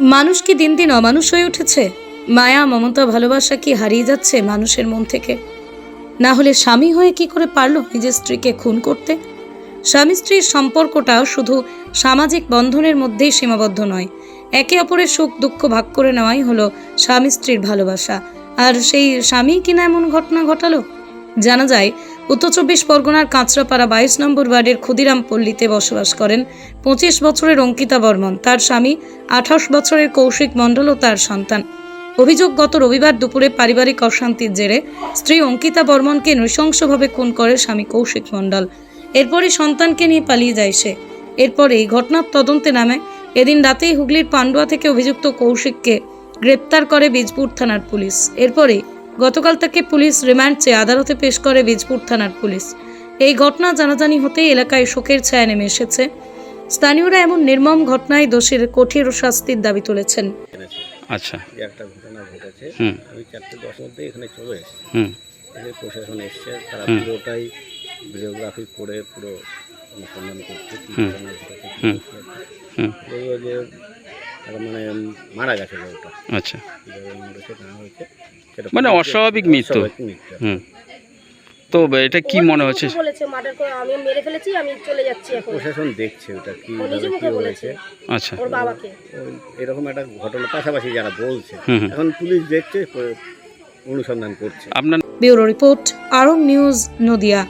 মানুষ কি দিন দিন অমানুষ হয়ে উঠেছে? মায়া, মমতা, ভালোবাসা কি হারিয়ে যাচ্ছে মানুষের মন থেকে? না হলে স্বামী হয়ে কি করে পারল নিজের স্ত্রীকে খুন করতে? স্বামী স্ত্রীর সম্পর্কটা শুধু সামাজিক বন্ধনের মধ্যেই সীমাবদ্ধ নয়। একে অপরের সুখ দুঃখ ভাগ করে নেওয়াই হলো স্বামী স্ত্রীর ভালোবাসা। আর সেই স্বামী কিনা এমন ঘটনা ঘটালো? জানা যায় উত্তর চব্বিশ পরগনার কাঁচরাপাড়া বাইশ নম্বর ওয়ার্ডের ক্ষুদিরাম পল্লীতে বসবাস করেন পঁচিশ বছরের অঙ্কিতা বর্মন। তার স্বামী, আঠাশ বছরের কৌশিক মণ্ডল ও তার সন্তান। অভিযোগ, গত রবিবার দুপুরে পারিবারিক অশান্তির জেরে স্ত্রী অঙ্কিতা বর্মনকে নৃশংসভাবে খুন করে স্বামী কৌশিক মণ্ডল। এরপরই সন্তানকে নিয়ে পালিয়ে যায় সে। এরপরে এই ঘটনার তদন্তে নামে। এদিন রাতেই হুগলির পান্ডুয়া থেকে অভিযুক্ত কৌশিককে গ্রেপ্তার করে বীজপুর থানার পুলিশ। এরপরে গতকাল তাকে পুলিশ রিমান্ড চেয়ে আদালতে পেশ করে বীজপুর থানার পুলিশ। এই ঘটনা জানাজানি হতেই এলাকায় শোকের ছায়া নেমে এসেছে। স্থানীয়রা এমন নির্মম ঘটনায় দোষীর কঠিন শাস্তির দাবি তুলেছেন। আচ্ছা। একটা ঘটনা ঘটেছে আমি চারটে দশ মধ্যে এখানে চলে এসেছি। হুম। প্রশাসন এসছে তারা পুরোটাই ভিডিওগ্রাফি করে পুরো অনুসন্ধান করছে যে মানে মারা গেছে লোকটা। আচ্ছা। মরেছে না হয়েছে সেটা মানে অস্বাভাবিক মৃত্যু। হুম। তো এটা কি মনে হচ্ছে? বলেছে মার্ডার করে আমি মেরে ফেলেছি আমি চলে যাচ্ছি এখন। প্রশাসন দেখছে ওটা কি নিজে কি মুখে বলেছে। আচ্ছা। ওর বাবাকে। এরকম একটা ঘটনা পাশাপাশি যারা বলছে এখন পুলিশ দেখছে অনুসন্ধান করছে। আপনার bureau report Arong news Nadia.